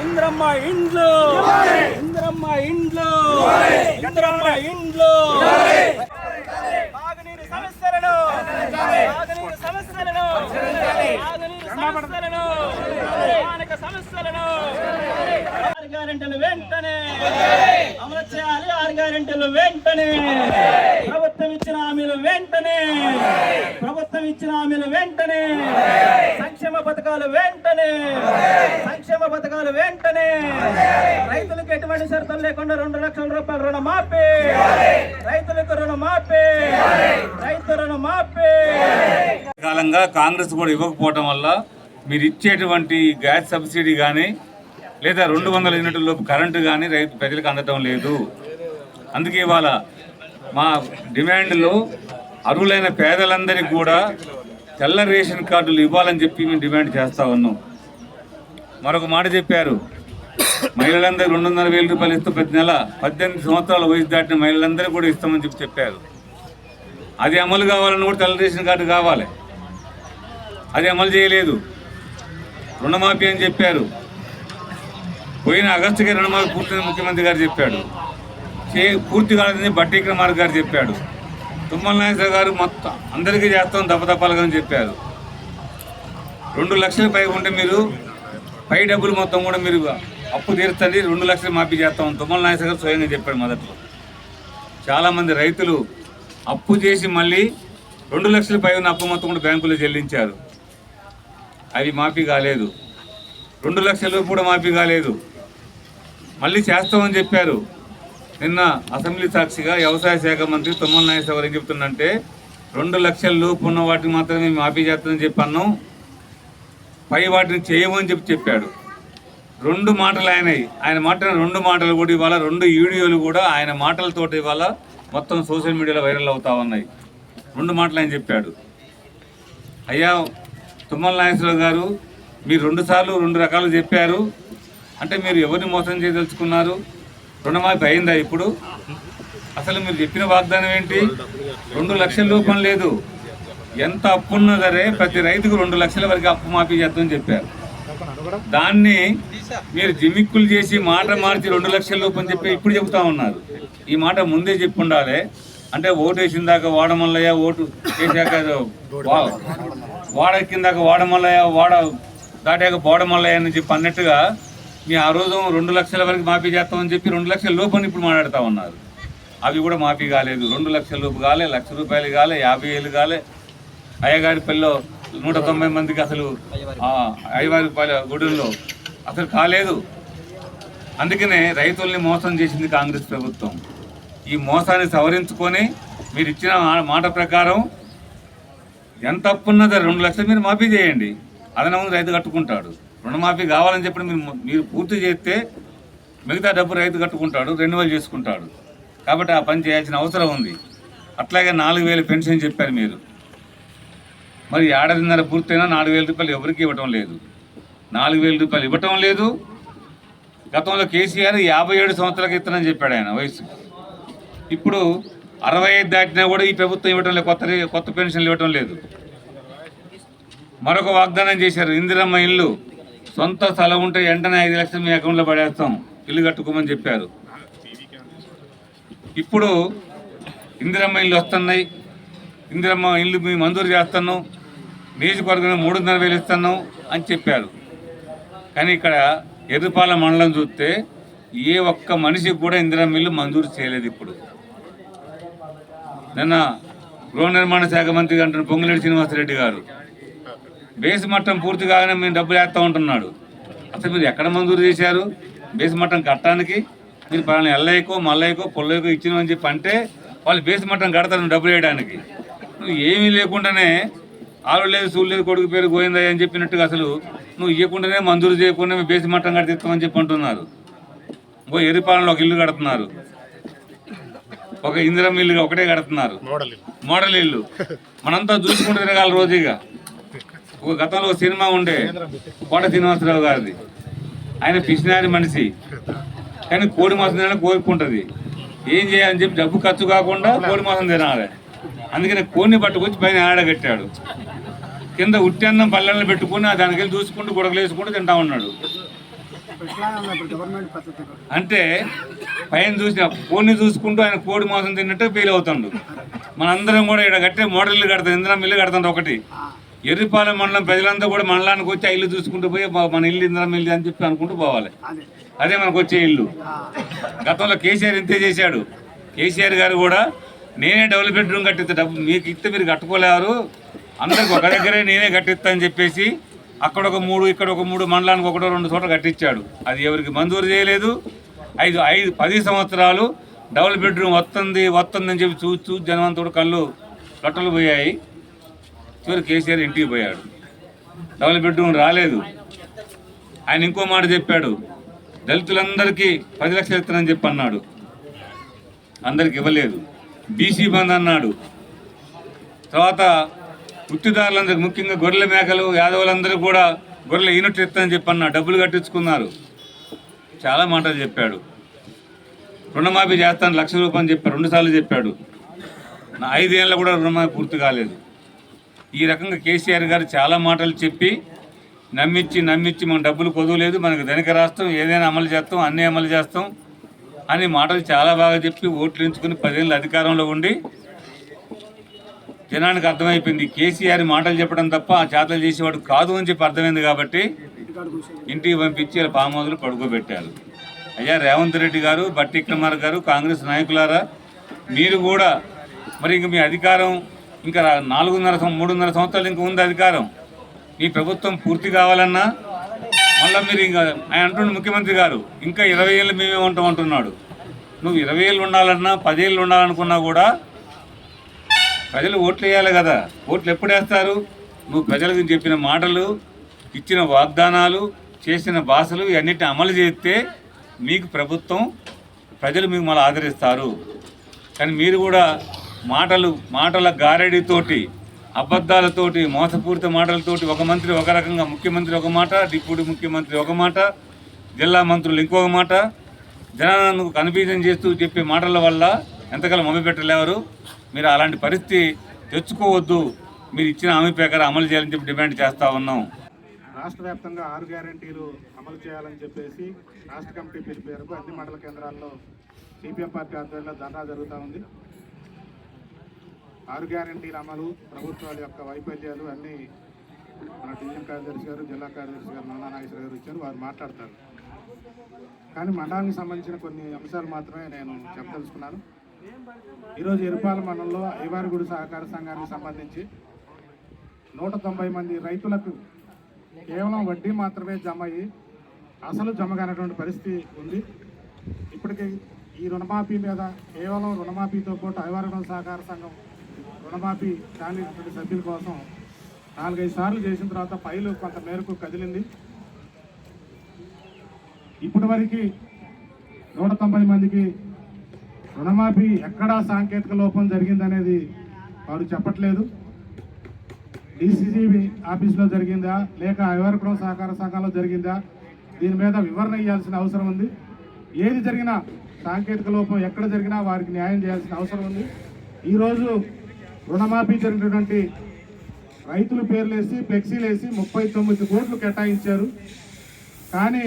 ఇంద్రమ్మ ఇండ్లు. ఇంద్రమ్మ ఇండ్లు. ఇంద్రమ్మ ఇండ్లు. తాగునీరు సమస్యలను. తాగునీరు సమస్యలను. తాగునీరు సమస్యలను. సమస్యలను. గ్యారెంటీలు వెంటనే. అమలు చేయాలి ఆరు గ్యారెంటీలు వెంటనే. ప్రభుత్వం ఇచ్చిన హామీలు వెంటనే. ప్రభుత్వం ఇచ్చిన హామీలు వెంటనే. సంక్షేమ పథకాలు వెంటనే. సంక్షేమ పథకాలు వెంటనే. రైతులకు ఎటువంటి షరతులు లేకుండా రెండు లక్షల రూపాయల రుణమాఫీ రైతులకు రుణమాఫీ రైతు రుణమాఫీ కాలంగా కాంగ్రెస్ కూడా ఇవ్వకపోవటం వల్ల మీరు ఇచ్చేటువంటి గ్యాస్ సబ్సిడీ కానీ లేదా రెండు వందల యూనిట్ల లోపు కరెంటు కానీ రైతు ప్రజలకు అందటం లేదు. అందుకే ఇవాళ మా డిమాండ్లో అర్హులైన పేదలందరికీ కూడా తెల్ల రేషన్ కార్డులు ఇవ్వాలని చెప్పి మేము డిమాండ్ చేస్తూ ఉన్నాం. మరొక మాట చెప్పారు. మహిళలందరూ రెండున్నర వేల రూపాయలు ఇస్తూ ప్రతి నెల పద్దెనిమిది సంవత్సరాల వయసు దాటిన మహిళలందరూ కూడా ఇస్తామని చెప్పి చెప్పారు. అది అమలు కావాలని కూడా తెల్ల రేషన్ కార్డు కావాలి. అది అమలు చేయలేదు. రుణమాఫీ అని చెప్పారు. పోయిన ఆగస్టుకి రుణమాఫీ పూర్తయింది ముఖ్యమంత్రి గారు చెప్పాడు. చే పూర్తి కాలేదని బట్టి విక్రమార్క గారు చెప్పాడు. తుమ్మల నాగేశ్వర గారు మొత్తం అందరికీ చేస్తాం దప్పదప్పాలుగా అని చెప్పారు. రెండు లక్షల పై ఉంటే మీరు పై డబ్బులు మొత్తం కూడా మీరు అప్పు తీర్చండి రెండు లక్షలు మాఫీ చేస్తాం తుమ్మల నాగేశ్వర గారు స్వయంగా చెప్పాడు మొదట్లో. చాలామంది రైతులు అప్పు చేసి మళ్ళీ రెండు లక్షల పై ఉన్న అప్పు మొత్తం కూడా బ్యాంకులో చెల్లించారు. అవి మాఫీ కాలేదు. రెండు లక్షలు కూడా మాఫీ కాలేదు. మళ్ళీ చేస్తామని చెప్పారు. నిన్న అసెంబ్లీ సాక్షిగా వ్యవసాయ శాఖ మంత్రి తుమ్మల నాగేశ్వర ఏం చెప్తుందంటే రెండు లక్షల లోపు ఉన్న వాటిని మాత్రమే మాఫీ చేస్తామని చెప్పి అన్నాం. పై వాటిని చేయమని చెప్పి చెప్పాడు. రెండు మాటలు ఆయనవి. ఆయన మాట్లాడిన రెండు మాటలు కూడా ఇవాళ రెండు వీడియోలు కూడా ఆయన మాటలతోటి ఇవాళ మొత్తం సోషల్ మీడియాలో వైరల్ అవుతా ఉన్నాయి. రెండు మాటలు ఆయన చెప్పాడు. అయ్యా తుమ్మల నాగేశ్వరరావు గారు మీరు రెండు సార్లు రెండు రకాలు చెప్పారు. అంటే మీరు ఎవరిని మోసం చేయదలుచుకున్నారు? రుణమాఫీ అయిందా ఇప్పుడు? అసలు మీరు చెప్పిన వాగ్దానం ఏంటి? రెండు లక్షల రూపం లేదు. ఎంత అప్పున్నా సరే ప్రతి రైతుకు రెండు లక్షల వరకు అప్పు మాఫీ చేద్దామని చెప్పారు. దాన్ని మీరు జిమ్మిక్కులు చేసి మాట మార్చి రెండు లక్షల రూపాయలు చెప్పి ఇప్పుడు చెబుతా ఉన్నారు. ఈ మాట ముందే చెప్పి ఉండాలి అంటే ఓటు వేసిన దాకా వాడమల్లయ్య ఓటు వేసాక వాడ వాడెక్కిందాక వాడమల్లయ్య వాడ దాటాక పోవడమల్లయ్య అని చెప్పి అన్నట్టుగా మీ ఆ రోజు రెండు లక్షల వరకు మాఫీ చేస్తామని చెప్పి రెండు లక్షల లోపని ఇప్పుడు మాట్లాడుతూ ఉన్నారు. అవి కూడా మాఫీ కాలేదు. రెండు లక్షల లోపు కాలే లక్ష రూపాయలు కాలే యాభై వేలు కాలే. అయ్యగారి పల్లెలో నూట తొంభై మందికి అసలు అయ్యవారి గుడుల్లో అసలు కాలేదు. అందుకనే రైతుల్ని మోసం చేసింది కాంగ్రెస్ ప్రభుత్వం. ఈ మోసాన్ని సవరించుకొని మీరు ఇచ్చిన మాట ప్రకారం ఎంత అప్పున్నదో రెండు లక్షలు మీరు మాఫీ చేయండి. అదన రైతు కట్టుకుంటాడు. రుణమాఫీ కావాలని చెప్పి మీరు మీరు పూర్తి చేస్తే మిగతా డబ్బు రైతు కట్టుకుంటాడు రెన్యువల్ చేసుకుంటాడు. కాబట్టి ఆ పని చేయాల్సిన అవసరం ఉంది. అట్లాగే నాలుగు వేలు పెన్షన్ చెప్పారు మీరు. మరి ఏడాదిన్నర పూర్తయినా నాలుగు వేల రూపాయలు ఎవరికి ఇవ్వటం లేదు. నాలుగు వేల రూపాయలు ఇవ్వటం లేదు. గతంలో కేసీఆర్ యాభై ఏడు సంవత్సరాల ఇస్తానని చెప్పాడు ఆయన వయసు ఇప్పుడు అరవై ఐదు దాటినా కూడా ఈ ప్రభుత్వం ఇవ్వటం లేదు కొత్త కొత్త పెన్షన్లు ఇవ్వటం లేదు. మరొక వాగ్దానం చేశారు ఇందిరమ్మ ఇల్లు. సొంత స్థలం ఉంటే వెంటనే ఐదు లక్షలు మీ అకౌంట్లో పడేస్తాం. ఇల్లు కట్టుకోమని చెప్పారు. ఇప్పుడు ఇందిరమ్మ ఇల్లు వస్తున్నాయి. ఇందిరమ్మ ఇల్లు మేము మంజూరు చేస్తున్నాం. నియోజకవర్గంలో మూడున్నర వేలు ఇస్తున్నాం అని చెప్పారు. కానీ ఇక్కడ ఎర్రపాల మండలం చూస్తే ఏ ఒక్క మనిషికి కూడా ఇందిరమ్మ ఇల్లు మంజూరు చేయలేదు ఇప్పుడు. నిన్న గృహ నిర్మాణ శాఖ మంత్రి అంటున్న పొంగులేటి శ్రీనివాసరెడ్డి గారు బేస్ మట్టం పూర్తి కాగానే మేము డబ్బులు వేస్తూ ఉంటున్నాడు. అసలు మీరు ఎక్కడ మంజూరు చేశారు? బేస్ మట్టం కట్టడానికి మీరు పలానా ఎల్లయ్యకో మల్లయ్యకో పొల్లయ్యకో ఇచ్చినామని చెప్పి అంటే వాళ్ళు బేస్ మట్టం కడతారు డబ్బులు వేయడానికి. నువ్వు ఏమీ లేకుండానే ఆలు లేదు సూలు లేదు కొడుకు పేరు గోవిందయ్య అని చెప్పినట్టుగా అసలు నువ్వు ఇవ్వకుండానే మంజూరు చేయకుండా మేము బేస్ మట్టం కడితేస్తామని చెప్పి అంటున్నారు. ఓ ఎరిపాలెంలో ఒక ఇల్లు కడుతున్నారు. ఒక ఇందిరం ఇల్లు ఒకటే కడుతున్నారు. మోడల్ ఇల్లు మనంతా చూసుకుంటూ తిరగాలి రోజుగా. ఒక గతంలో ఒక సినిమా ఉండే కోట శ్రీనివాసరావు గారిది. ఆయన పిసినారి మనిషి. కానీ కోడి మాసం తినాలని కోరుకుంటుంది ఏం చేయాలని చెప్పి డబ్బు ఖర్చు కాకుండా కోడి మాసం తినాలి. అందుకని కోడిని పట్టుకొచ్చి పైన ఆడగట్టాడు. కింద ఉట్టి అన్నం పల్లెల్లో పెట్టుకుని ఆ దానికి వెళ్ళి చూసుకుంటూ గుడకలు వేసుకుంటూ తింటా ఉన్నాడు. అంటే పైన చూసిన కోడిని చూసుకుంటూ ఆయన కోడి మాసం తిన్నట్టు ఫీల్ అవుతుండు. మనందరం కూడా ఇక్కడ కట్టే మోడల్ కడతాం ఇంద్రం ఇల్లు కడతాం ఒకటి. ఎర్రిపాలెం మండలం ప్రజలంతా కూడా మండలానికి వచ్చి ఇల్లు చూసుకుంటూ పోయి "బా, మన ఇల్లు ఇంద్రం ఇల్లు అని చెప్పి అనుకుంటూ పోవాలి. అదే. మనకు వచ్చే ఇల్లు. గతంలో కేసీఆర్ ఇంతే చేశాడు. కేసీఆర్ గారు కూడా నేనే డబుల్ బెడ్రూమ్ కట్టిస్తా డబ్బు మీకు ఇస్తే మీరు కట్టుకోలేరు. అందరికి ఒక దగ్గరే నేనే కట్టిస్తా అని చెప్పేసి అక్కడ ఒక మూడు ఇక్కడ ఒక మూడు మండలానికి ఒకటో రెండు చోట్ల కట్టించాడు. అది ఎవరికి మంజూరు చేయలేదు. ఐదు ఐదు పది సంవత్సరాలు డబుల్ బెడ్రూమ్ వస్తుంది వస్తుంది అని చెప్పి చూసి చూసి జనవంతుడు కళ్ళు కట్టలు పోయాయి. చివరి కేసీఆర్ ఇంటికి పోయాడు. డబుల్ బెడ్రూమ్ రాలేదు. ఆయన ఇంకో మాట చెప్పాడు. దళితులందరికీ పది లక్షలు ఇస్తానని చెప్పి అన్నాడు. అందరికి ఇవ్వలేదు. బీసీ బంద్ అన్నాడు. తర్వాత వృత్తిదారులందరికీ ముఖ్యంగా గొర్రెల మేకలు యాదవులందరూ కూడా గొర్రెల యూనిట్ ఇస్తానని చెప్పి అన్నాడు. డబ్బులు కట్టించుకున్నారు. చాలా మాటలు చెప్పాడు. రుణమాఫీ చేస్తాను లక్ష రూపాయలు చెప్పాడు రెండుసార్లు చెప్పాడు. నా ఐదేళ్ళ కూడా రుణమాఫీ పూర్తి కాలేదు. ఈ రకంగా కేసీఆర్ గారు చాలా మాటలు చెప్పి నమ్మించి నమ్మించి మన డబ్బులు కొదవలేదు మనకు ధనిక రాష్ట్రం ఏదైనా అమలు చేస్తాం అన్నీ అమలు చేస్తాం అని మాటలు చాలా బాగా చెప్పి ఓట్లు ఎంచుకుని పదేళ్ళు అధికారంలో ఉండి జనానికి అర్థమైపోయింది. కేసీఆర్ మాటలు చెప్పడం తప్ప ఆ చేతలు చేసేవాడు కాదు అని చెప్పి అర్థమైంది కాబట్టి ఇంటికి పంపించి పామోదులు పడుకోబెట్టారు. అయ్యా రేవంత్ రెడ్డి గారు బట్టి గారు కాంగ్రెస్ నాయకులారా మీరు కూడా మరి ఇంక మీ అధికారం ఇంకా నాలుగున్నర మూడున్నర సంవత్సరాలు ఇంకా ఉంది అధికారం. మీ ప్రభుత్వం పూర్తి కావాలన్నా మళ్ళీ మీరు ఇంకా ఆయన అంటున్న ముఖ్యమంత్రి గారు ఇంకా ఇరవై ఏళ్ళు మేమే ఉంటాం అంటున్నాడు. నువ్వు ఇరవై ఏళ్ళు ఉండాలన్నా పదేళ్ళు ఉండాలనుకున్నా కూడా ప్రజలు ఓట్లు వేయాలి కదా. ఓట్లు ఎప్పుడు వేస్తారు? నువ్వు ప్రజలకు చెప్పిన మాటలు ఇచ్చిన వాగ్దానాలు చేసిన భాషలు ఇవన్నిటిని అమలు చేస్తే మీకు ప్రభుత్వం ప్రజలు మీకు మళ్ళీ ఆదరిస్తారు. కానీ మీరు కూడా మాటలు మాటల గారెడితోటి అబద్ధాలతోటి మోసపూరిత మాటలతోటి ఒక మంత్రి ఒక రకంగా ముఖ్యమంత్రి ఒక మాట డిప్యూటీ ముఖ్యమంత్రి ఒక మాట జిల్లా మంత్రులు ఇంకొక మాట. జనాలను కన్ఫ్యూజన్ చేస్తూ చెప్పే మాటల వల్ల ఎంతకాలం పెట్టలేవరు? మీరు అలాంటి పరిస్థితి తెచ్చుకోవద్దు. మీరు ఇచ్చిన హామీ ప్రకారం అమలు చేయాలని చెప్పి డిమాండ్ చేస్తూ ఉన్నాం. రాష్ట్ర వ్యాప్తంగా ఆరు గ్యారంటీలు అమలు చేయాలని చెప్పేసి రాష్ట్ర కమిటీ పిలుపు మేరకు అన్ని మండల కేంద్రాల్లో సిపిఎం పార్టీ ఆధ్వర్యంలో ధర్నా జరుగుతూ ఉంది. ఆరు గ్యారంటీల అమలు ప్రభుత్వాల యొక్క వైఫల్యాలు అన్నీ మన డివిజన్ కార్యదర్శి గారు జిల్లా కార్యదర్శి గారు నానా నాగేశ్వర గారు వచ్చారు వారు మాట్లాడతారు. కానీ మండలానికి సంబంధించిన కొన్ని అంశాలు మాత్రమే నేను చెప్పదలుచుకున్నాను. ఈరోజు ఎరుపాల మండలంలో ఐవారిగూడి సహకార సంఘానికి సంబంధించి నూట తొంభై మంది రైతులకు కేవలం వడ్డీ మాత్రమే జమ అయ్యి అసలు జమ కానటువంటి పరిస్థితి ఉంది. ఇప్పటికి ఈ రుణమాఫీ మీద కేవలం రుణమాఫీతో పాటు ఐవారగం సహకార సంఘం రుణమాఫీ కానిటువంటి సభ్యుల కోసం నాలుగైదు సార్లు చేసిన తర్వాత పైలు కొంత మేరకు కదిలింది. ఇప్పటి వరకు నూట తొంభై మందికి రుణమాఫీ ఎక్కడా సాంకేతిక లోపం జరిగిందనేది వారు చెప్పట్లేదు. డిసిసిబి ఆఫీస్లో జరిగిందా? లేక ఐవర్కుడం సహకార సంఘంలో జరిగిందా? దీని మీద వివరణ ఇవ్వాల్సిన అవసరం ఉంది. ఏది జరిగినా సాంకేతిక లోపం ఎక్కడ జరిగినా వారికి న్యాయం చేయాల్సిన అవసరం ఉంది. ఈరోజు రుణమాఫీ జరిగినటువంటి రైతుల పేర్లేసి ఫ్లెక్సీలేసి ముప్పై తొమ్మిది కోట్లు కేటాయించారు. కానీ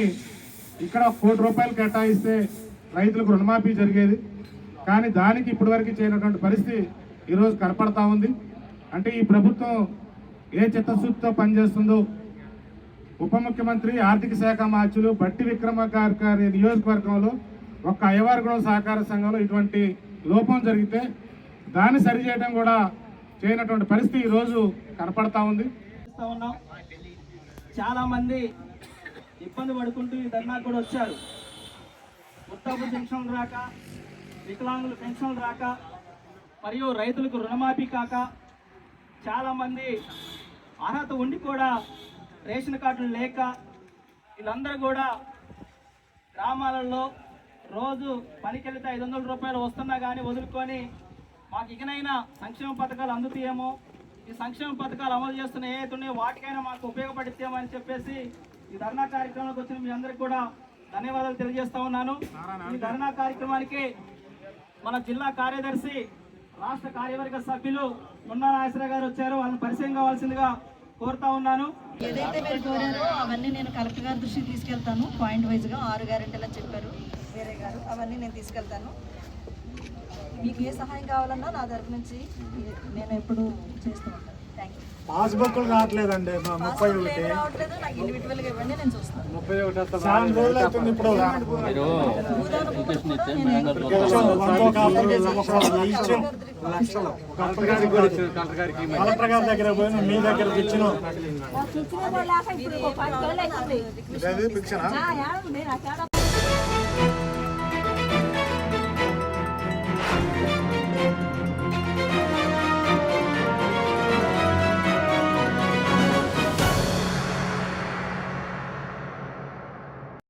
ఇక్కడ కోటి రూపాయలు కేటాయిస్తే రైతులకు రుణమాఫీ జరిగేది. కానీ దానికి ఇప్పటివరకు చేయనటువంటి పరిస్థితి ఈరోజు కనపడతా ఉంది. అంటే ఈ ప్రభుత్వం ఏ చిత్తశుద్ధితో పనిచేస్తుందో ఉప ముఖ్యమంత్రి ఆర్థిక శాఖ మార్చులు బట్టి విక్రమార్క గారి నియోజకవర్గంలో ఒక్క అయ్యవారిగూడెం సహకార సంఘంలో ఇటువంటి లోపం జరిగితే దాన్ని సరిచేయడం కూడా చేయనటువంటి పరిస్థితి ఈరోజు కనపడతా ఉంది. ఉన్నాం. చాలా మంది ఇబ్బంది పడుకుంటూ ఈ ధర్నా కూడా వచ్చారు. వృద్ధాప్య పెన్షన్లు రాక వికలాంగుల పెన్షన్లు రాక మరియు రైతులకు రుణమాఫీ కాక చాలామంది అర్హత ఉండి కూడా రేషన్ కార్డులు లేక వీళ్ళందరూ కూడా గ్రామాలలో రోజు పనికి వెళితే ఐదు వందల రూపాయలు వస్తున్నా కానీ వదులుకొని మాకు ఇకనైనా సంక్షేమ పథకాలు అందుతాయేమో? ఈ సంక్షేమ పథకాలు అమలు చేస్తున్న ఏ వాటికైనా మాకు ఉపయోగపడితేమో అని చెప్పేసి ఈ ధర్నా కార్యక్రమానికి వచ్చిన మీ అందరికి కూడా ధన్యవాదాలు తెలియజేస్తా ఉన్నాను. ఈ ధర్నా కార్యక్రమానికి మన జిల్లా కార్యదర్శి రాష్ట్ర కార్యవర్గ సభ్యులు మున్నా నాగేశ్వర గారు వచ్చారు. వాళ్ళని పరిచయం కావాల్సిందిగా కోరుతా ఉన్నాను. ఏదైతే మీరు కోరారో అవన్నీ నేను కలెక్టర్ గారి దృష్టికి తీసుకెళ్తాను. పాయింట్ వైజ్గా ఆరు గ్యారెంటీలు చెప్పారు వేరే గారు. అవన్నీ నేను తీసుకెళ్తాను. మీకు ఏ సహాయం కావాలన్నా నా తరపు నుంచి నేను ఎప్పుడు చేస్తూ ఉంటాను పాస్బుక్ రావట్లేదండి మా ముప్పై ఒకటి. ఏమి రావట్లేదు నాకు ఇండివిజువల్గా ఇవ్వండి నేను చూస్తాను. ముప్పై ఒకటి చాలా రోజులు అవుతుంది ఇప్పుడు. లక్షలు. కలెక్టర్ గారి దగ్గర పోయిన మీ దగ్గర ఇచ్చిన.